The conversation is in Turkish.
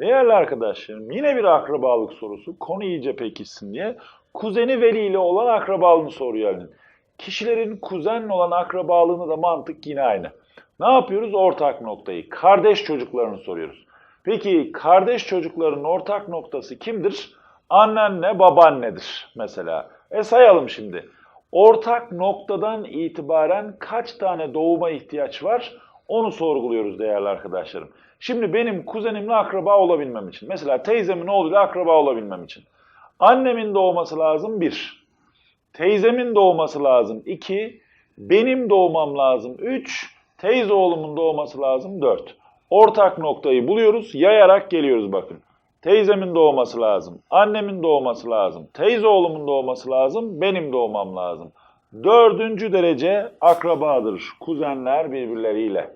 Değerli arkadaşlarım yine bir akrabalık sorusu. Konu iyice pekişsin diye. Kuzeni Veli ile olan akrabalığını soruyor Halil. Kişilerin kuzenle olan akrabalığını da mantık yine aynı. Ne yapıyoruz? Ortak noktayı. Kardeş çocuklarını soruyoruz. Peki kardeş çocukların ortak noktası kimdir? Annenle babaannedir mesela. E sayalım şimdi. Ortak noktadan itibaren kaç tane doğuma ihtiyaç var? Onu sorguluyoruz değerli arkadaşlarım. Şimdi benim kuzenimle akraba olabilmem için. Mesela teyzemin oğluyla akraba olabilmem için. Annemin doğması lazım bir. Teyzemin doğması lazım 2. Benim doğmam lazım 3. Teyze oğlumun doğması lazım 4. Ortak noktayı buluyoruz. Yayarak geliyoruz bakın. Teyzemin doğması lazım. Annemin doğması lazım. Teyze oğlumun doğması lazım. Benim doğmam lazım. Dördüncü derece akrabadır. Kuzenler birbirleriyle.